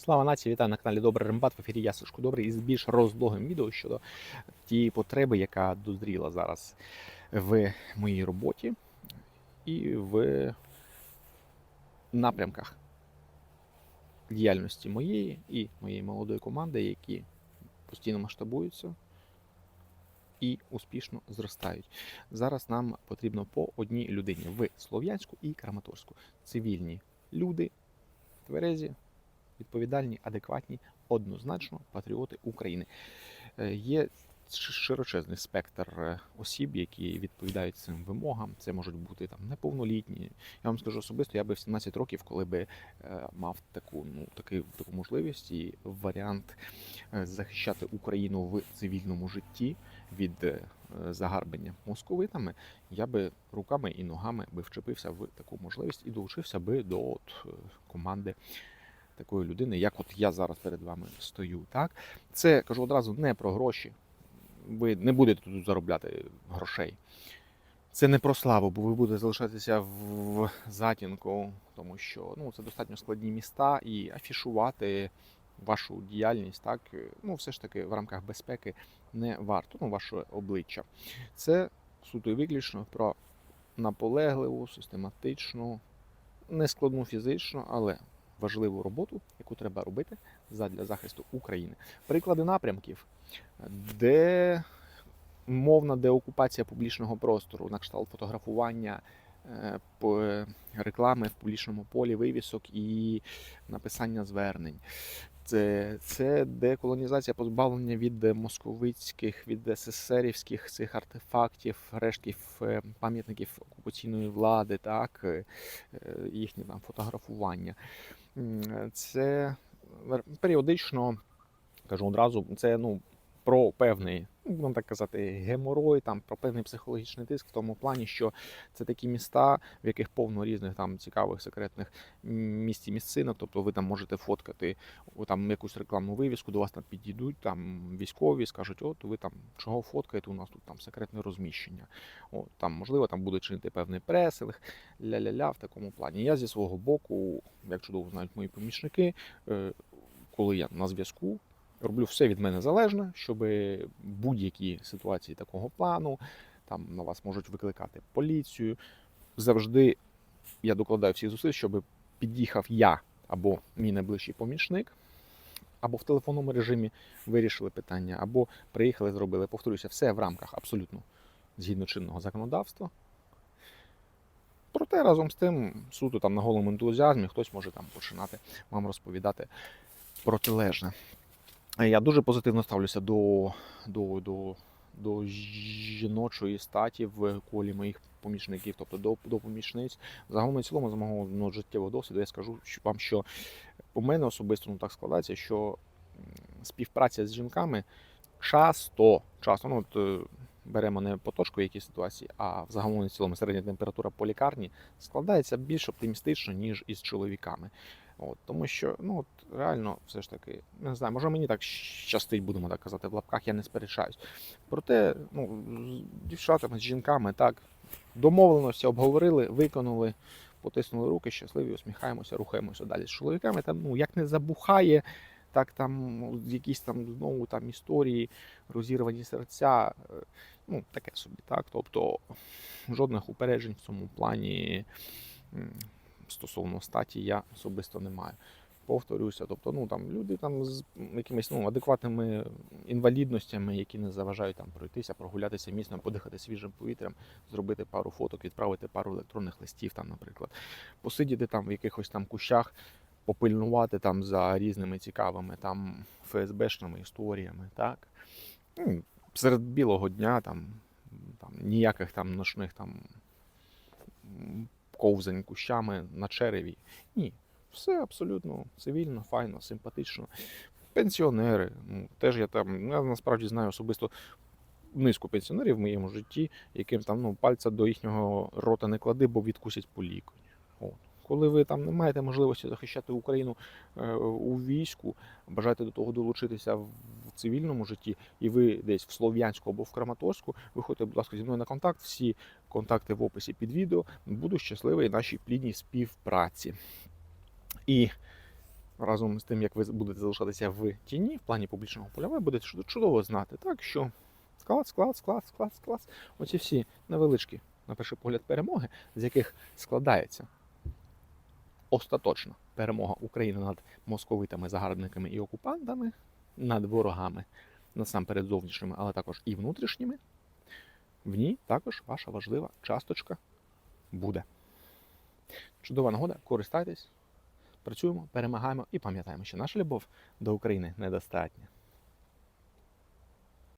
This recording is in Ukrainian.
Слава нації, вітаю на каналі Добрий Рембат. В ефірі я Сашко Добрий із більш розлогим відео щодо тієї потреби, яка дозріла зараз в моїй роботі і в напрямках діяльності моєї і моєї молодої команди, які постійно масштабуються і успішно зростають. Зараз нам потрібно по одній людині в Слов'янську і Краматорську. Цивільні люди, тверезі, відповідальні, адекватні, однозначно патріоти України. Е, Є широчезний спектр е, осіб, які відповідають цим вимогам. Це можуть бути там неповнолітні. Я вам скажу особисто, я би в 17 років, коли би е, мав таку, ну таки, таку можливість і варіант захищати Україну в цивільному житті від загарбання московитами, я би руками і ногами би вчепився в таку можливість і долучився би до от, команди такої людини, як от я зараз перед вами стою. Так? Це кажу одразу не про гроші. Ви не будете тут заробляти грошей. Це не про славу, бо ви будете залишатися в затінку, тому що ну, це достатньо складні міста і афішувати вашу діяльність, так, ну, все ж таки в рамках безпеки не варто, ну, ваше обличчя. Це суто і виключно про наполегливу, систематичну, нескладну фізично, але важливу роботу, яку треба робити задля захисту України. Приклади напрямків, де мовна деокупація публічного простору, на кшталт фотографування, реклами в публічному полі, вивісок і написання звернень. Це, це деколонізація позбавлення від московицьких, від СССРівських цих артефактів, рештків е, пам'ятників окупаційної влади, так, е, е, їхнє там фотографування. Це періодично, кажу одразу, це ну, про певний, ну, так казати, геморой, там, про певний психологічний тиск в тому плані, що це такі міста, в яких повно різних там цікавих секретних місць і місцинок. Тобто ви там можете фоткати там якусь рекламну вивіску, до вас там підійдуть там військові, скажуть, от ви там чого фоткаєте, у нас тут там секретне розміщення. О, там, можливо, там буде чинити певний пресинг, ля-ля-ля в такому плані. Я зі свого боку, як чудово знають мої помічники, е, коли я на зв'язку, роблю все від мене залежне, щоб будь-які ситуації такого плану, там на вас можуть викликати поліцію. Завжди я докладаю всіх зусиль, щоб під'їхав я або мій найближчий помічник, або в телефонному режимі вирішили питання, або приїхали, зробили. Повторюся, все в рамках абсолютно згідно чинного законодавства. Проте разом з тим, суто там на голому ентузіазмі, хтось може там починати вам розповідати протилежне. Я дуже позитивно ставлюся до, до, до, до жіночої статі в колі моїх помічників, тобто до, до помічниць. Загалом і цілому з мого ну, життєвого досвіду я скажу вам, що у мене особисто ну, так складається, що співпраця з жінками часто, часто, ну от е, беремо не по точку якій ситуації, а загалом і цілому середня температура по лікарні складається більш оптимістично, ніж із чоловіками. От, тому що ну от реально все ж таки, не знаю, може мені так щастить, будемо так казати, в лапках я не сперечаюсь. Проте, ну, з дівчатами, з жінками, так, домовленості обговорили, виконали, потиснули руки, щасливі, усміхаємося, рухаємося далі. З чоловіками там, ну, як не забухає, так там ну, якісь там знову там історії, розірвані серця, е, ну, таке собі, так. Тобто жодних упереджень в цьому плані стосовно статі я особисто не маю. Повторюся, тобто, ну там люди там з якимись ну, адекватними інвалідностями, які не заважають там пройтися, прогулятися міцно, подихати свіжим повітрям, зробити пару фоток, відправити пару електронних листів, там, наприклад, посидіти там в якихось там кущах, попильнувати там за різними цікавими там ФСБшними історіями, так. Ну, серед білого дня там, там ніяких там ночних там ковзань кущами на череві. Ні, все абсолютно цивільно, файно, симпатично. Пенсіонери, ну, теж я там, я насправді знаю особисто низку пенсіонерів в моєму житті, яким там ну, пальця до їхнього рота не клади, бо відкусять по лікоть. От. Коли ви там не маєте можливості захищати Україну е, у війську, бажаєте до того долучитися в цивільному житті, і ви десь в Слов'янську або в Краматорську, виходьте, будь ласка, зі мною на контакт. Всі контакти в описі під відео. Буду щасливий нашій плідній співпраці. І разом з тим, як ви будете залишатися в тіні в плані публічного поля, ви будете чудово знати, так що склад, склад, склад, склад, склад. Оці всі невеличкі, на перший погляд, перемоги, з яких складається остаточна перемога України над московитами, загарбниками і окупантами, над ворогами, насамперед зовнішніми, але також і внутрішніми. В ній також ваша важлива часточка буде. Чудова нагода, користайтесь, працюємо, перемагаємо і пам'ятаємо, що наша любов до України недостатня.